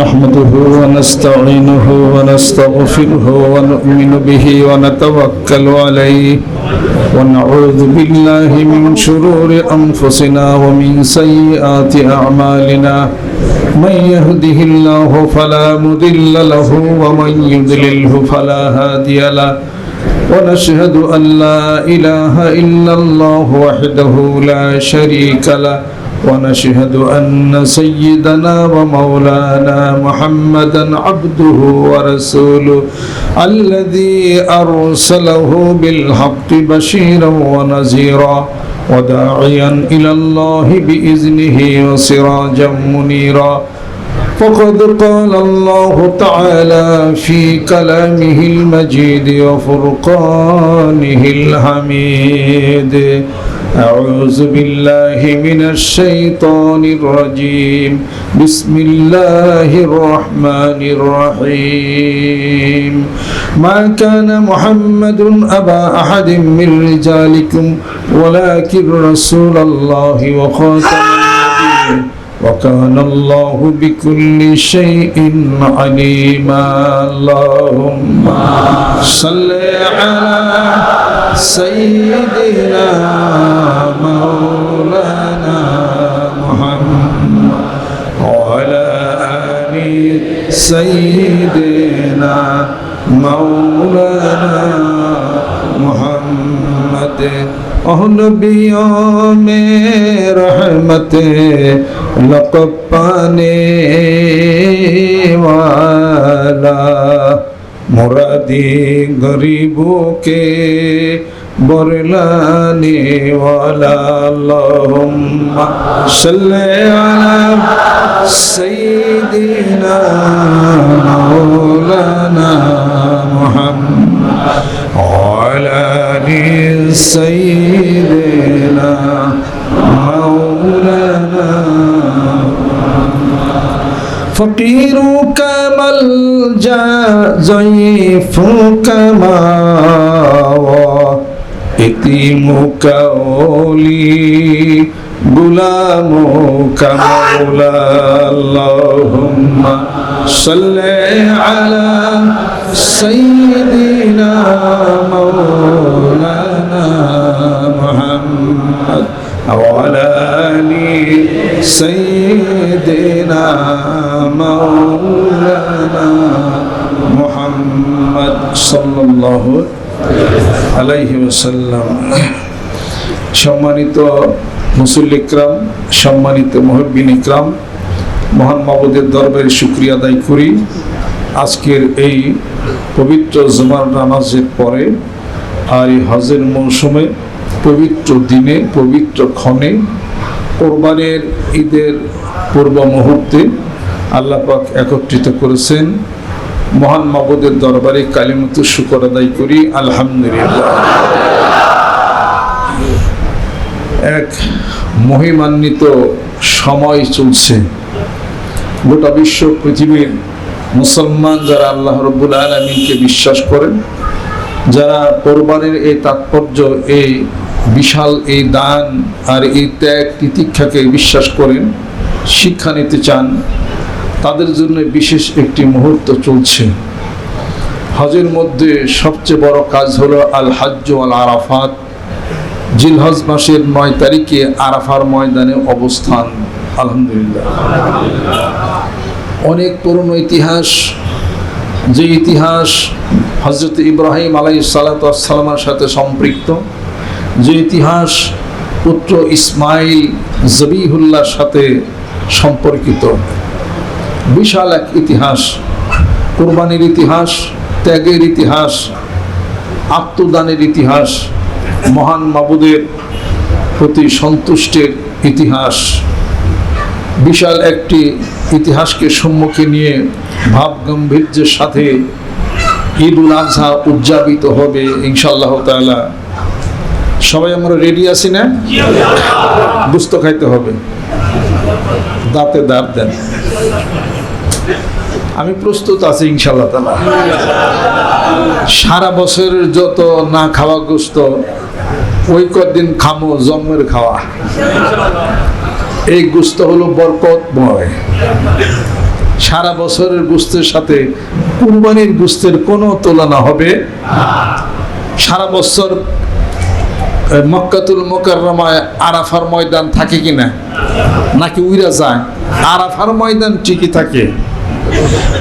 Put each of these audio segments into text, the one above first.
نحمده ونستعينه ونستغفره ونؤمن به ونتوكل عليه ونعوذ بالله من شرور أنفسنا ومن سيئات أعمالنا من يهده الله فلا مضل له ومن يضلله فلا هادي له ونشهد أن لا إله إلا الله وحده لا شريك له ونشهد أن سيدنا ومولانا محمدا عبده ورسوله الذي أرسله بالحق بشيرا ونذيرا وداعيا إلى الله بإذنه وسراجا منيرا فقد قال الله تعالى في كلامه المجيد وفرقانه الحميد أعوذ بالله من الشيطان الرجيم بسم الله الرحمن الرحيم ما كان محمد أبا أحد من رجالكم ولكن رسول الله وخاتم النبيين وكان الله بكل شيء عليما اللهم صل على سيدنا مولانا محمد وعلى آل سيدنا مولانا محمد اہلبیوں میں رحمت لقب پانے والا मुरादी गरीबों के बुरलाने वाला अल्लाहुम्मा सल्ले अला सैयदना मौलाना मुहम्मद वाली सैयदना मौलाना फकीरों का كما الجا ضعيف كما يتيم كولي غلام كمولى اللهم صل على سيدنا مولانا محمد وعلى آل سيدنا مولانا محمد صلى الله عليه وسلم সম্মানিত মুসুল ইকরাম সম্মানিত মহব্বিন ইকরাম মহান মাবুদের দরবারে শুক্রিয়া আদায় করি আজকের এই পবিত্র জুমার নামাজের পরে আর এই হজের মৌসুমে পবিত্র দিনে, পবিত্র ক্ষণে কোরবানের ঈদের পূর্ব মুহূর্তে আল্লাপাক একত্রিত করেছেন। মহান মাবুদের দরবারে কালিমত শুকর আদায় করি, আলহামদুলিল্লাহ। এক মহিমান্বিত সময় চলছে। গোটা বিশ্ব, পৃথিবীর মুসলমান যারা আল্লাহ রব্বুল আলমিনকে বিশ্বাস করেন, যারা কোরবানের এই তাৎপর্য, এই বিশাল এই দান আর এই ত্যাগ তিতিক্ষাকে বিশ্বাস করেন, শিক্ষা নিতে চান, তাদের জন্য বিশেষ একটি মুহূর্ত চলছে। হজের মধ্যে সবচেয়ে বড় কাজ হলো আল হাজ্য আল আরাফাত জিলহজ মাসের নয় তারিখে আরাফার ময়দানে অবস্থান, আলহামদুলিল্লাহ। অনেক পুরনো ইতিহাস, যে ইতিহাস হজরত ইব্রাহিম আলাই সালাতামের সাথে সম্পৃক্ত। যে ইতিহাস পুত্র ইসমাইল জবিহুল্লার সাথে সম্পর্কিত। বিশাল এক ইতিহাস, কোরবানির ইতিহাস, ত্যাগের ইতিহাস, আত্মদানের ইতিহাস, মহান মাবুদের প্রতি সন্তুষ্টের ইতিহাস। বিশাল একটি ইতিহাসকে সম্মুখে নিয়ে ভাব গাম্ভীর্যের সাথে ঈদ উল আজহা উদযাপিত হবে ইনশাল্লাহ তাআলা। সবাই আমরা রেডি আছি না? দুস্থ খাইতে হবে। দাঁতে দাঁত দেন। আমি প্রস্তুত আছি ইনশাল্লাহ তালা। সারা বছরের যত না খাওয়া গোস্ত, ওই কদিন খামো, জন্মের খাওয়া। এই গুস্ত হলো বরকতময়। সারা বছরের গুস্তের সাথে কুরবানির গুস্তের কোনো তুলনা হবে সারা বছর মক্কাতুল মোকাররমায় আরাফার ময়দান থাকে কিনা? নাকি উইরা যায়? আরাফার ময়দান ঠিকই থাকে।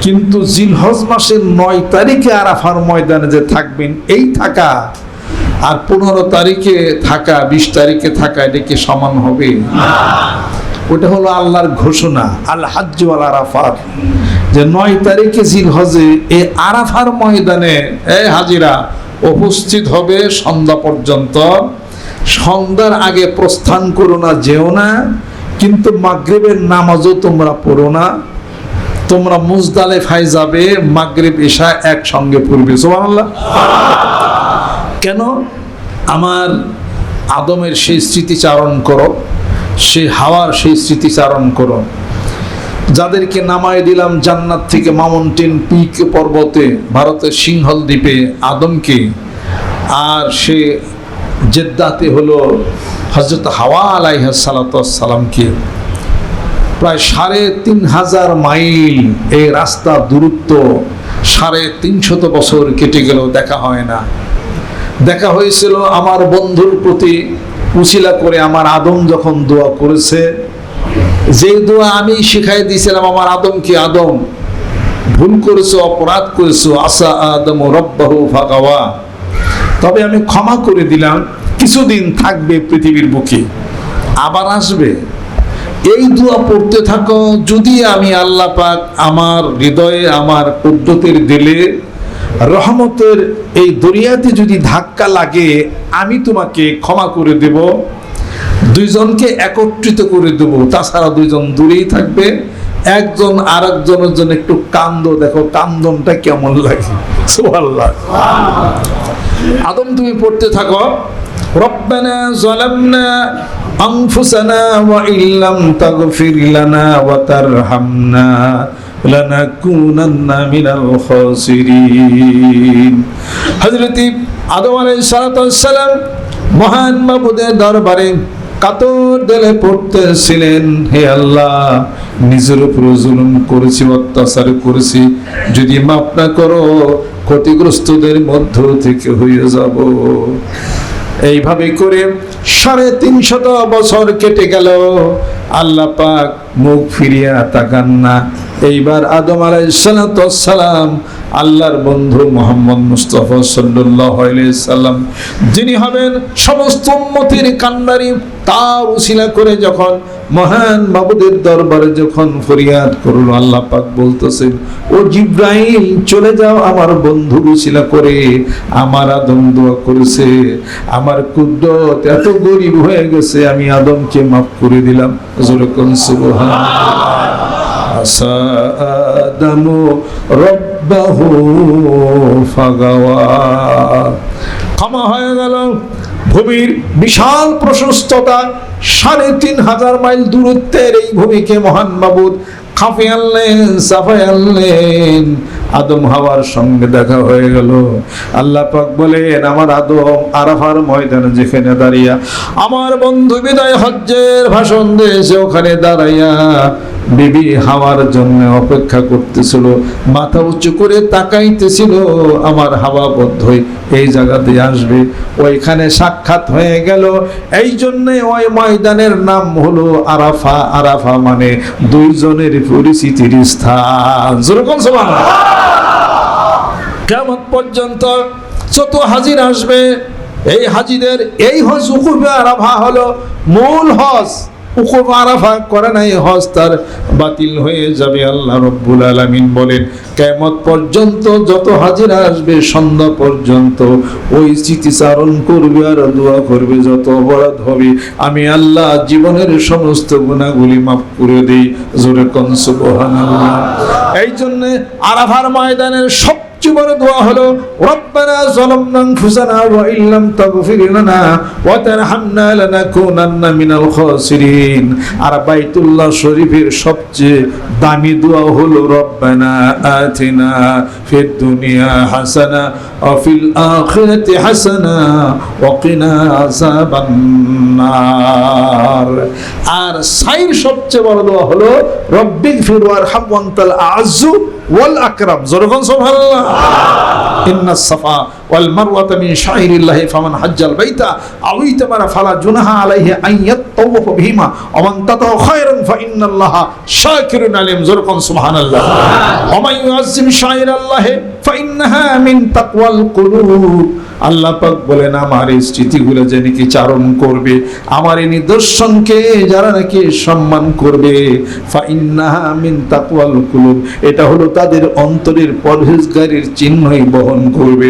কিন্তু জিলহজ মাসের নয় তারিখে আরাফার ময়দানে যে থাকবেন, এই থাকা আর পনেরো তারিখে থাকা, বিশ তারিখে থাকা, এটা কি সমান হবে? ওটা হলো আল্লাহর ঘোষণা, আল হাজ্জ আল যে নয় তারিখে জিলহজে এই আরাফার ময়দানে, এ হাজিরা উপস্থিত হবে সন্ধ্যা পর্যন্ত। সন্ধ্যার আগে প্রস্থান করো না, যেও না, কিন্তু মাগরিবের নামাজও তোমরা পড়ো না। তোমরা মুজদালেফায় যাবে, মাগরিব এশা একসঙ্গে পড়বে। সুবহানাল্লাহ। কেন? আমার আদমের সেই স্মৃতিচারণ করো, সেই হাওয়ার সেই স্মৃতিচারণ করো। যাদেরকে নামায় দিলাম জান্নাত থেকে মাউন্টেন পিক পর্বতে, ভারতের সিংহল দ্বীপে আদমকে। আর সে জেদ্দাতে হলো হজরত হাওয়া আলাইহ সালাতামকে প্রায় সাড়ে তিন হাজার মাইল এই রাস্তা দূরত্ব সাড়ে তিনশত বছর কেটে গেলেও দেখা হয় না। দেখা হয়েছিল আমার বন্ধুর প্রতি উচিলা করে আমার আদম যখন দোয়া করেছে যে দোয়া আমি শিখাই দিয়েছিলাম, আমার আদমকে আদম? ভুল করেছ, অপরাধ করেছ, আসা আদম রব্বাহু ফাগাওয়া তবে আমি ক্ষমা করে দিলাম, কিছুদিন থাকবে পৃথিবীর বুকে। আবার আসবে। এই দোয়া পড়তে থাকো, যদি আমি আল্লাহ পাক আমার হৃদয়ে, আমার কুদ্দতের দিলে, রহমতের এই দরিয়াতে যদি ধাক্কা লাগে, আমি তোমাকে ক্ষমা করে দেব। দুইজনকে একত্রিত করে দেব। তাছাড়া দুইজন দূরেই থাকবে। একজন আর একজনের জন্য একটু কান্দ, দেখো কান্দনটা কেমন লাগে। আদম, তুমি পড়তে থাকো। রব্বানা সালাম মহান দরবারে কাতর দিলে পড়তেছিলেন, হে আল্লাহ, নিজের উপর জুলুম করেছি, অত্যাচার করেছি, যদি মাফ না করো, ক্ষতিগ্রস্তদের মধ্য থেকে হয়ে যাব। এইভাবে করে সাড়ে তিনশত বছর কেটে গেল। আল্লাহ পাক মুখ ফিরিয়া তাকান না। এইবার আদম আলাইসালাম আল্লাহর বন্ধু মোহাম্মদ মুস্তফা সাল্লাম, যিনি হবেন সমস্ত উম্মতির কান্নারি তার উসিলা করে যখন মহান বাবুদের দরবারে যখন ফরিয়াদ করল, আল্লাহ পাক বলতেছেন, ও জিব্রাইল, চলে যাও আমার বন্ধু উসিলা করে, আমার আদম দোয়া করেছে, আমার কুদ্দত এত গরিব হয়ে গেছে, আমি আদমকে মাফ করে দিলাম। আসা আদমু রব্বাহু ফাগাওয়া। ক্ষমা হয়ে গেল। ভূমির বিশাল প্রশস্ততা, সাড়ে তিন হাজার মাইল দূরত্বের এই ভূমিকে মহান বাবুদ খাফি আনলেন, সাফাই আনলেন। আদম হাওয়ার সঙ্গে দেখা হয়ে গেল। আল্লাহ পাক বলেন, আমার আদম আরাফার ময়দানে যেখানে দাঁড়িয়া আমার বন্ধু বিদায় হজ্জের ভাষণ দিয়েছে, ওখানে দাঁড়াইয়া বিবি হাওয়ার জন্য অপেক্ষা করতেছিল, মাথা উঁচু করে তাকাইতেছিল, আমার হাওয়া বদ্ধই এই জায়গাতে আসবে। ওইখানে সাক্ষাৎ হয়ে গেল, এই জন্যে ওই ময়দানের নাম হলো আরাফা। আরাফা মানে দুইজনের পরিচিতির স্থান। যেরকম সমান কেমন পর্যন্ত যত হাজির আসবে, এই হাজিদের এই হজ উকুবে আরাফা হলো মূল হজ। উকুব আরাফা করে নাই, হজ তার বাতিল হয়ে যাবে, আল্লাহ রব্বুল আলামিন বলেন। কেমত পর্যন্ত যত হাজিরা আসবে, সন্ধ্যা পর্যন্ত ওই স্মৃতিচারণ করবে আর দোয়া করবে, যত অপরাধ হবে। আমি আল্লাহ জীবনের সমস্ত গুণাগুলি মাফ করে দিই। জোরে কন সুবহানাল্লাহ। এই জন্যে আরাফার ময়দানের সব সবচেয়ে বড় দোয়া হলো, রব্বানা যালামনা ওয়া ইল্লাম তাগফির লানা ওয়া তারহামনা লানাকুনান্না মিনাল খাসিরিন। আর বাইতুল্লাহ শরীফের সবচেয়ে দামি দোয়া হলো, রব্বানা আতিনা ফিদ দুনিয়া হাসানা ওয়া ফিল আখিরাতি হাসানা ওয়া কিনা আর সাইর সবচেয়ে বড় দোয়া হলো রব্বিক ফির ওয়ারহাম ওয়ান্তাল আযু ওয়াল আকরাম জোরগন সুবহানাল্লাহ। ইন্নাস সাফা ওয়াল মারওয়াতা মিন শাইরিল্লাহি ফামান হাজ্জাল বাইতা আও ইতামারা ফালা জুনাহা আলাইহি আন ইয়াতাওয়াফা বিহিমা ওয়া তাতাও খায়রান ফা ইন্নাল্লাহা শাকিরুন আলিম। জোরকন সুবহানাল্লাহ। ওয়া ইউআজ্জিম শাইরাল্লাহি ফা ইন্নাহা মিন তাকওয়াল কুলুব। আল্লাহ পাক বলেন আমার এই স্মৃতিগুলো যে নাকি চারণ করবে আমার এই নিদর্শনকে যারা নাকি সম্মান করবে মিন তাকওয়াল কুলুব। এটা হলো তাদের অন্তরের পরহেজগারির চিহ্নই বহন করবে।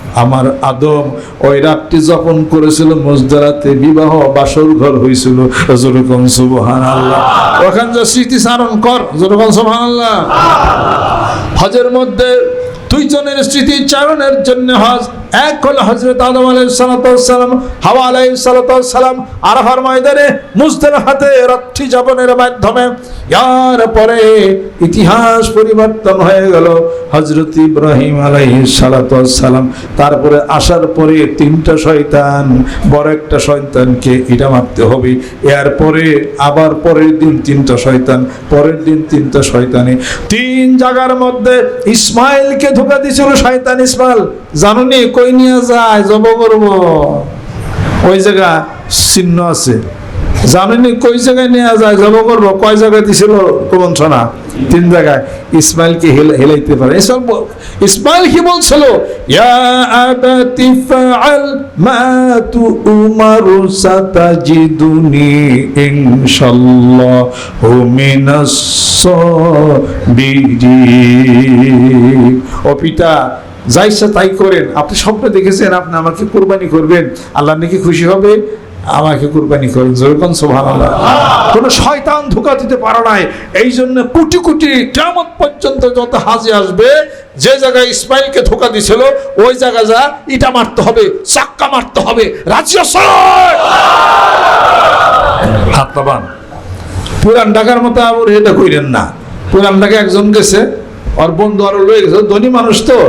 আমার আদম ওই রাত্রি যাপন করেছিল মজদারাতে, বিবাহ বাসর ঘর হয়েছিল যেরকম সুবহান আল্লাহ ওখান যে স্মৃতিচারণ কর যেরকম সুবহান আল্লাহ হজের মধ্যে দুইজনের স্মৃতিচারণের জন্য হজ এক হলো হজরত আদম আলাইসালাম হাওয়া আলাইসালাম আরহার ময়দানে মুজদের হাতে রাত্রি যাপনের মাধ্যমে। ইয়ার পরে ইতিহাস পরিবর্তন হয়ে গেল হজরত ইব্রাহিম আলাইসালাম তারপরে আসার পরে তিনটা শয়তান, বড় একটা শয়তানকে ইটা মারতে হবে। এরপরে আবার পরের দিন তিনটা শয়তান, পরের দিন তিনটা শয়তানি। তিন জায়গার মধ্যে ইসমাইলকে ধোকা দিয়েছিল শয়তান ইসমাইল। জানুনি কই নিয়ে যায়, জব করব? ওই জায়গা চিহ্ন আছে। জানুনি কই জায়গায় নিয়ে যায়, জব করব? কয় জায়গায় দিছিল সোনা তিন জায়গায়। ইসমাইলকে হেল- হেলাইতে পারে? ইসমাইল ব- ইসমাইল কি বলছিল? ইয়া আবাতি ফাআল মা তুমারু সাতাজিদুনি ইনশাল্লাহু মিনাস সাবিরিন ও পিতা যা ইচ্ছা তাই করেন। আপনি স্বপ্ন দেখেছেন, আপনি আমাকে কোরবানি করবেন। আল্লাহ নাকি খুশি হবে? আমাকে কুরবানি করেন। যেরকম আল্লাহ কোন শয়তান ধোকা দিতে পারে নাই। এই জন্য কোটি কোটি কেমন পর্যন্ত যত হাজি আসবে, যে জায়গায় ইসমাইলকে ধোকা দিছিল, ওই জায়গা যা ইটা মারতে হবে, চাক্কা মারতে হবে। রাজ্য হাত নামান পুরান ঢাকার মতো আবার এটা কইরেন না। পুরান ঢাকা একজন গেছে, ওর বন্ধু আরও লয়ে গেছে। ধনী মানুষ তো।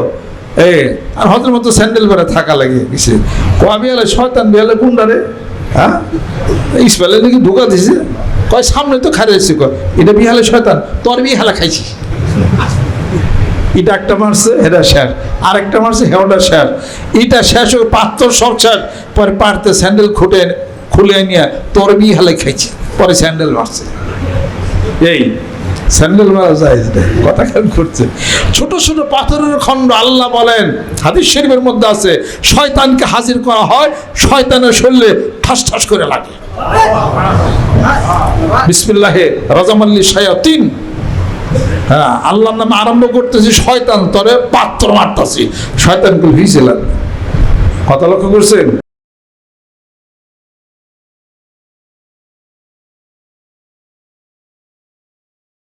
এ, আর হজের মতো স্যান্ডেল পরে থাকা লাগে গেছে কয়া বিয়ালে শয়তান বিয়ালে কোনটারে হ্যাঁ? ইসমাইলে নাকি ঢোকা দিছে। কয়, সামনে তো খারে এসে কয়, এটা বিহালে শয়তান, তোর বিহালা খাইছি এটা একটা মারছে, এটা শেষ। আরেকটা মারছে হেওটা শেষ। এটা শেষ ওই পাত্র সব শেষ। পরে পারতে স্যান্ডেল খুঁটে খুলে নিয়ে তোর বিয়ে হালে খাইছে, পরে স্যান্ডেল মারছে। এই স্যান্ডেল মারা যায়। কথা খেয়াল করছে? ছোট ছোট পাথরের খণ্ড আল্লাহ বলেন, হাদিস শরীফের মধ্যে আছে, শয়তানকে হাজির করা হয়, শয়তানের শরীরে ঠাস ঠাস করে লাগে। বিসমিল্লাহে রাজামাল্লি শায়াতিন। হ্যাঁ আল্লাহর নামে আরম্ভ করতেছি, শয়তান তরে পাত্র মারতাছি। শয়তানকে ভিজে লাগবে। কথা লক্ষ্য করছেন?